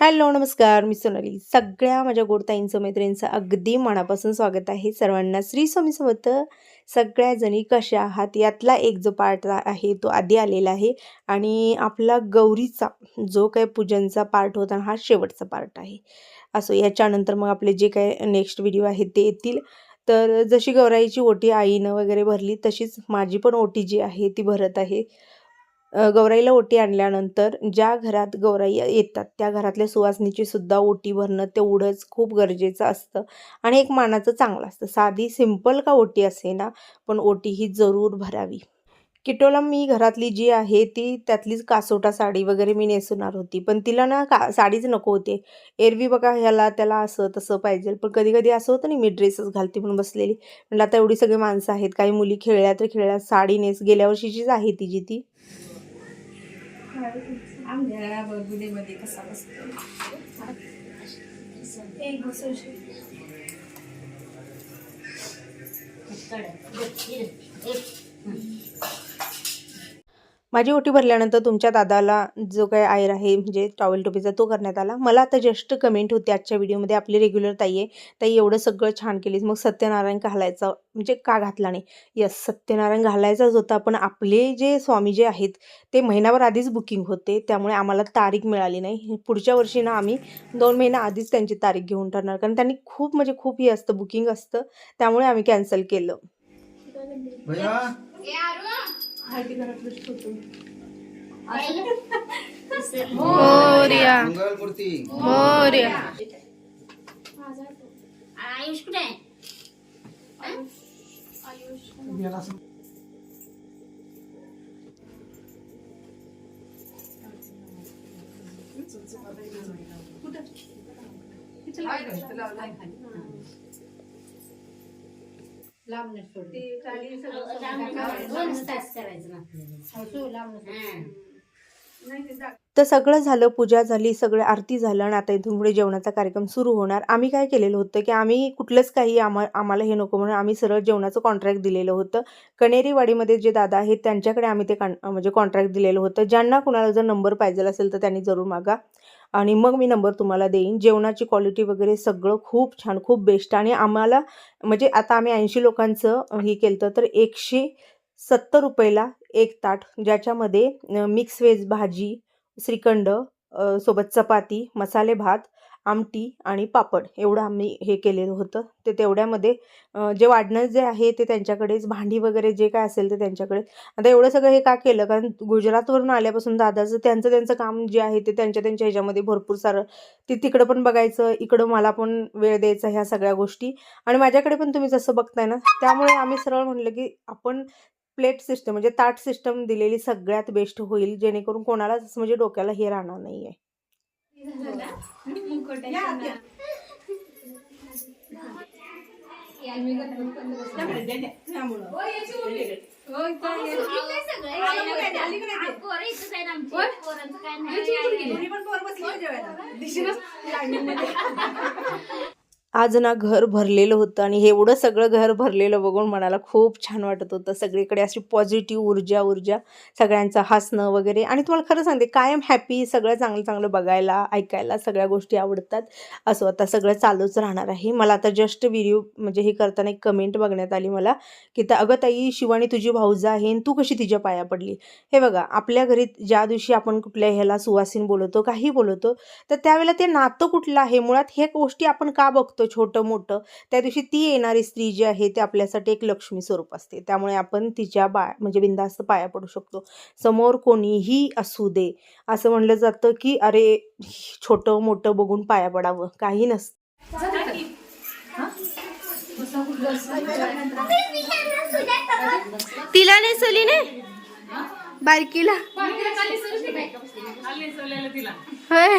Hello नमस्कार. मी सोनाली. सगळ्या माझ्या गोडताईंचं मैत्रिणींचं अगदी मनापासून स्वागत आहे. सर्वांना श्री स्वामी समर्थ. सगळ्या जणी कशा आहात? यातला एक जो पार्ट आहे तो आधी आलेला आहे. आणि आपला गौरीचा जो काही पूजनचा पार्ट होता हा शेवटचा पार्ट आहे. असो याच्यानंतर मग आपले जे काही नेक्स्ट व्हिडिओ आहेत ते येतील. तर जशी गौराईची ओटी आईनं वगैरे भरली तशीच माझी पण ओटी जी आहे ती भरत आहे. गौराईला ओटी आणल्यानंतर ज्या घरात गौराई येतात त्या घरातल्या सुवासनीची सुद्धा ओटी भरणं तेवढंच खूप गरजेचं असतं आणि एक मानाचं चांगलं असतं. साधी सिंपल का ओटी असे ना पण ओटी ही जरूर भरावी. किटोला मी घरातली जी आहे ती त्यातलीच कासोटा साडी वगैरे मी नेसवणार होती. पण तिला ना का साडीच नको होते. एरवी बघा ह्याला त्याला असं तसं पाहिजे. पण कधी कधी असं होतं नाही मी ड्रेसच घालते म्हणून बसलेली. म्हटलं आता एवढी सगळी माणसं आहेत काही मुली खेळल्या तर खेळल्या साडी नेस गेल्या वर्षीचीच आहे तिची ती. आमच्या बरगुडीमध्ये कसा बसतो? एक बसवशी माझी ओटी भरल्यानंतर तुमच्या दादाला जो काही आयर आहे म्हणजे टॉवेल टोपीचा तो करण्यात आला. मला आता जस्ट कमेंट होती आजच्या व्हिडिओमध्ये आपली रेग्युलर ताई आहे. ताई एवढं सगळं छान केलीस. मग सत्यनारायण घालायचा म्हणजे का घातला नाही? यस सत्यनारायण घालायचाच होता पण आपले जे स्वामी जे आहेत ते महिनाभर आधीच बुकिंग होते. त्यामुळे आम्हाला तारीख मिळाली नाही. पुढच्या वर्षी ना आम्ही दोन महिना आधीच त्यांची तारीख घेऊन ठरणार. कारण त्यांनी खूप म्हणजे खूप हे असतं बुकिंग असतं. त्यामुळे आम्ही कॅन्सल केलं. भैया माहिती घरातलं ठेवतो मोर्या मंगल मूर्ती मोर्या आयुष कुठे आहे दोनच तास करायचं ना. आपल्याला. तर सगळं झालं पूजा झाली सगळं आरती झालं आणि आता इथून पुढे जेवणाचा कार्यक्रम सुरू होणार. आम्ही काय केलेलं होतं की आम्ही कुठलंच काही आम्हा आम्हाला हे नको म्हणून आम्ही सरळ जेवणाचं कॉन्ट्रॅक्ट दिलेलं होतं. कणेरीवाडीमध्ये जे दादा आहेत त्यांच्याकडे आम्ही ते कॉन म्हणजे कॉन्ट्रॅक्ट दिलेलं होतं. ज्यांना कुणाला जर नंबर पाहिजे असेल तर त्यांनी जरूर मागा. आणि मग मी नंबर तुम्हाला देईन. जेवणाची क्वालिटी वगैरे सगळं खूप छान खूप बेस्ट आणि आम्हाला म्हणजे आता आम्ही ऐंशी लोकांचं हे केलं तर एकशे सत्तर रुपयाला एक ताट ज्याच्यामध्ये मिक्स व्हेज भाजी श्रीखंड सोबत चपाती मसाले भात आमटी आणि पापड एवढं आम्ही हे केलेलं होतं. ते तेवढ्यामध्ये जे वाढणं जे आहे ते त्यांच्याकडेच भांडी वगैरे जे काय असेल ते त्यांच्याकडे आता एवढं सगळं हे का केलं? कारण गुजरातवरून आल्यापासून दादाचं त्यांचं त्यांचं काम जे आहे ते त्यांच्या त्यांच्या ह्याच्यामध्ये भरपूर सारं. ते तिकडं पण बघायचं इकडं मला पण वेळ द्यायचा ह्या सगळ्या गोष्टी. आणि माझ्याकडे पण तुम्ही जसं बघताय ना त्यामुळे आम्ही सरळ म्हणलं की आपण प्लेट सिस्टम म्हणजे ताट सिस्टम दिलेली सगळ्यात बेस्ट होईल जेणेकरून कोणालाच म्हणजे डोक्याला हे राहणार नाही. आहे पोरं इथंच आहेत आमची. पोरांचं काय नाही. आज ना घर भरलेलं होतं आणि हे एवढं सगळं घर भरलेलं बघून मनाला खूप छान वाटत होतं. सगळीकडे अशी पॉझिटिव्ह ऊर्जा ऊर्जा सगळ्यांचं हसणं वगैरे. आणि तुम्हाला खरं सांगते कायम हॅपी सगळं चांगलं चांगलं बघायला ऐकायला सगळ्या गोष्टी आवडतात. असं आता सगळं चालूच राहणार आहे. मला आता जस्ट व्हिडिओ म्हणजे हे करताना एक कमेंट बघण्यात आली मला की तर अगं ताई शिवानी तुझी भाऊजा आहे आणि तू कशी तिच्या पाया पडली? हे बघा आपल्या घरी ज्या दिवशी आपण कुठल्या ह्याला सुवासीन बोलवतो काही बोलवतो तर त्यावेळेला ते नातं कुठलं आहे? मुळात हे गोष्टी आपण का बघतो? छोटं मोठं त्या दिवशी ती येणारी स्त्री जी आहे ती आपल्यासाठी एक लक्ष्मी स्वरूप असते त्यामुळे आपण तिच्या बा म्हणजे बिंदास्त पाया पडू शकतो समोर कोणीही असू दे असं म्हणलं जातं की अरे छोटं मोठं बघून पाया पडावं काही नसतं तिला नेसवली ने बारकीला होय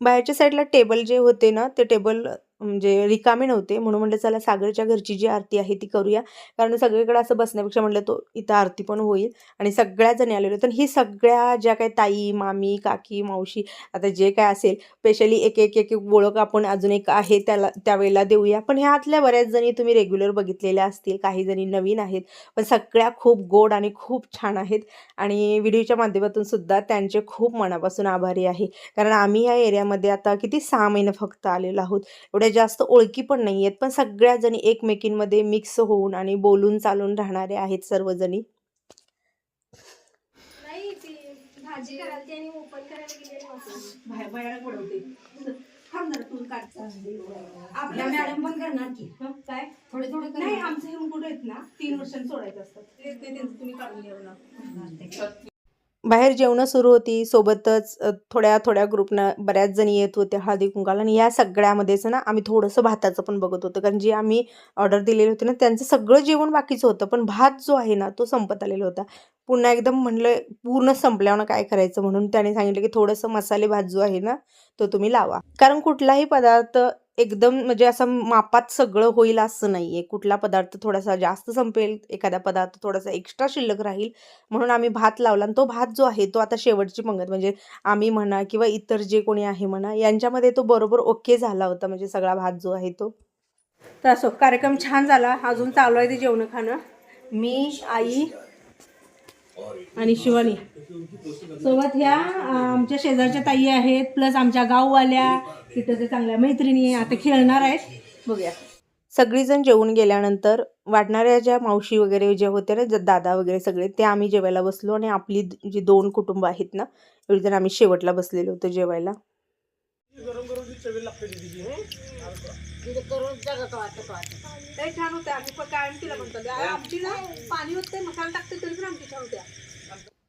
बाहेरच्या साईडला टेबल जे होते ना ते टेबल म्हणजे रिकामे नव्हते. म्हणून म्हटलं चला सागरच्या घरची जी आरती आहे ती करूया. कारण सगळीकडे असं बसण्यापेक्षा म्हटलं तो इथं आरती पण होईल. आणि सगळ्या जणी आलेलो तर ही सगळ्या ज्या काही ताई मामी काकी मावशी आता जे काय असेल स्पेशली एक एक एक एक ओळख आपण अजून एक आहे त्याला त्यावेळेला देऊया. पण ह्यातल्या बऱ्याच जणी तुम्ही रेग्युलर बघितलेल्या असतील. काही जणी नवीन आहेत. पण सगळ्या खूप गोड आणि खूप छान आहेत. आणि व्हिडिओच्या माध्यमातून सुद्धा त्यांचे खूप मनापासून आभारी आहे. कारण आम्ही या एरियामध्ये आता किती सहा महिने फक्त आलेलो आहोत. एवढ्या जास्त ओळखी पण नाही आहेत पण सगळ्या जणी एकमेकींमध्ये मिक्स होऊन आणि बोलून चालून राहणारे आहेत सर्वजणी. नाही ती भाजी करायला आणि ओपन करायला गेलेली होती. बाहेर बाहेर पडवते. थांब जरा तू काढचा आपल्या मॅडम पण करणार की? काय? थोडे थोडे नाही आमचे हे कुठे आहेत ना तीन वर्षांनी सोडायचे असतात ते ते त्यांचं तुम्ही काढून घ्या ना बाहेर जेवणं सुरू होती सोबतच थोड्या थोड्या ग्रुपनं बऱ्याच जणी येत होत्या हळदी कुंकाला आणि या सगळ्यामध्येच ना आम्ही थोडंसं भाताचं पण बघत होतो. कारण जे आम्ही ऑर्डर दिलेली होती ना त्यांचं सगळं जेवण बाकीचं होतं. पण भात जो आहे ना तो संपत आलेला होता. पुन्हा एकदम म्हणलं पूर्ण संपल्यावर काय करायचं म्हणून त्याने सांगितलं की थोडंसं मसाले भात जो आहे ना तो तुम्ही लावा. कारण कुठलाही पदार्थ एकदम म्हणजे असं मापात सगळं होईल असं नाही आहे कुठला पदार्थ थोडासा जास्त संपेल एखादा पदार्थ थोडासा एक्स्ट्रा शिल्लक राहील म्हणून आम्ही भात लावला. आणि तो भात जो आहे तो आता शेवटची पंगत. म्हणजे आम्ही म्हणा किंवा इतर जे कोणी आहे म्हणा यांच्यामध्ये तो बरोबर ओके झाला होता. म्हणजे सगळा भात जो आहे तो. तर असो कार्यक्रम छान झाला. अजून चालू आहे ते जेवण खाणं. मी आई आणि शिवानी. सोबत ह्या आमच्या शेजारच्या ताई आहेत प्लस आमच्या गाववाल्या तिथं ते चांगल्या मैत्रिणी आता खेळणार आहेत. बघूया. सगळीजण जेवून गेल्यानंतर वाढणाऱ्या ज्या मावशी वगैरे ज्या होत्या ना ज- दादा वगैरे सगळे ते आम्ही जेवायला बसलो आणि आपली जी दोन कुटुंब आहेत ना एवढी आम्ही शेवटला बसलेलो होतो जेवायला. छान होत्या. आम्ही पण कायम तिला म्हणतो आमची ना पाणी होते मसाला टाकते तरी पण आमची छान होत्या.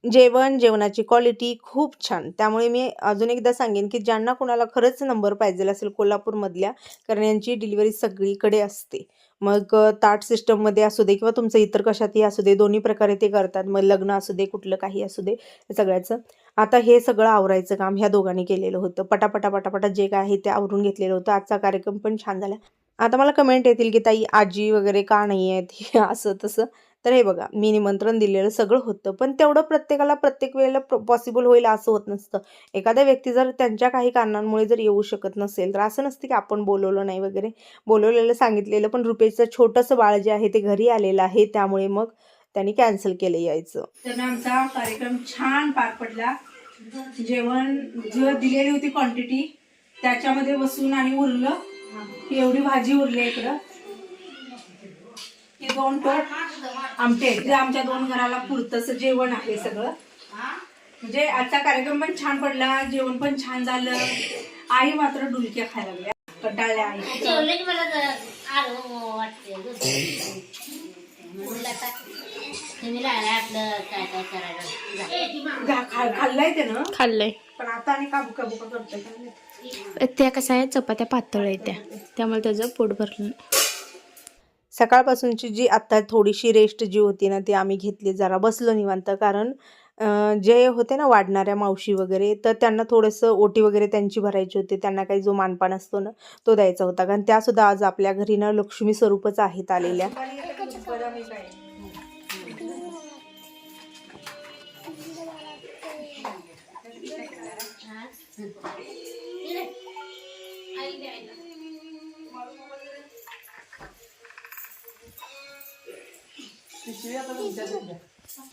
जेवण जेवणाची क्वालिटी खूप छान. त्यामुळे मी अजून एकदा सांगेन की ज्यांना कोणाला खरंच नंबर पाहिजे असेल कोल्हापूरमधल्या कारण यांची डिलिव्हरी सगळीकडे असते. मग ताट सिस्टममध्ये असू दे किंवा तुमचं इतर कशातही असू दे दोन्ही प्रकारे ते करतात. मग लग्न असू दे कुठलं काही असू दे सगळ्याचं. आता हे सगळं आवरायचं काम ह्या दोघांनी केलेलं होतं. पटापटा पटापटा जे काय आहे ते आवरून घेतलेलं होतं. आजचा कार्यक्रम पण छान झाला. आता मला कमेंट येतील की ताई आजी वगैरे का नाही आहेत? असं तसं. तर हे बघा मी निमंत्रण दिलेलं सगळं होतं. पण तेवढं प्रत्येकाला प्रत्येक वेळेला पॉसिबल होईल असं होत नसतं. एखाद्या व्यक्ती जर त्यांच्या काही कारणांमुळे जर येऊ शकत नसेल तर असं नसतं की आपण बोलवलं नाही वगैरे. बोलवलेलं सांगितलेलं पण रुपेशचं छोटंसं बाळ जे आहे ते घरी आलेलं आहे त्यामुळे मग त्यांनी कॅन्सल केलं यायचं. तर आमचा कार्यक्रम छान पार पडला. जेवण जे दिलेली होती क्वांटिटी त्याच्यामध्ये बसून आणि उरलं. ही एवढी भाजी उरली इकडं. हे दोन टोट आमटे. जे आमच्या दोन घराला पुरतंच जेवण आहे सगळं. म्हणजे आजचा कार्यक्रम पण छान पडला. जेवण पण छान झालं. आई मात्र डुलक्या खायला लागल्या. कंटाळल्या आई. खाल्लंय पण आता आणि करतोय. त्या कसं आहे चपात्या पातळ आहेत त्या. त्यामुळे त्याचं पोट भरलं सकाळपासूनची जी आत्ता थोडीशी रेस्ट जी होती ना ती आम्ही घेतली. जरा बसलो निवांत कारण जे होते ना वाढणाऱ्या मावशी वगैरे तर त्यांना थोडंसं ओटी वगैरे त्यांची भरायची होती. त्यांना काही जो मानपान असतो ना तो द्यायचा होता. कारण त्यासुद्धा आज आपल्या घरी ना लक्ष्मी स्वरूपच आहेत आलेल्या.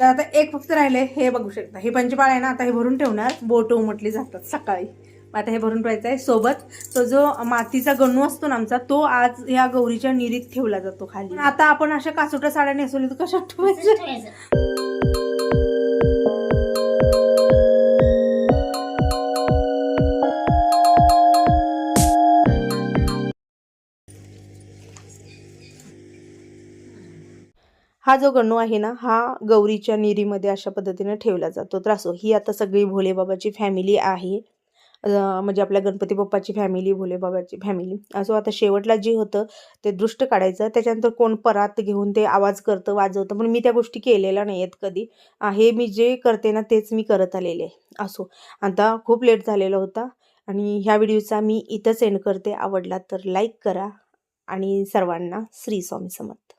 तर आता एक फक्त राहिले हे बघू शकता. हे पंचपाळ आहे ना आता हे भरून ठेवणार. बोट उमटली जातात सकाळी. मग आता हे भरून ठेवायचं आहे सोबत. तो जो मातीचा गणू असतो ना आमचा तो आज या गौरीच्या निरीत ठेवला जातो खाली. आता आपण अशा कासोट्या साड्या नेसवली तर कशात ठेवायचं. हा जो गणू आहे ना हा गौरीच्या निरीमध्ये अशा पद्धतीने ठेवला जातो. तर असो हो, ही आता सगळी भोलेबाबाची फॅमिली आहे. म्हणजे आपल्या गणपती बाप्पाची फॅमिली भोलेबाबाची फॅमिली असो आता शेवटला जे होतं ते दृष्ट काढायचं त्याच्यानंतर कोण परात घेऊन ते आवाज करतं वाजवतं पण मी त्या गोष्टी केलेल्या नाही आहेत कधी हे मी जे करते ना तेच मी करत आलेले आहे. असो आता खूप लेट झालेला होता आणि ह्या व्हिडिओचा मी इथंच एंड करते. आवडला तर लाईक करा आणि सर्वांना श्री स्वामी समर्थ.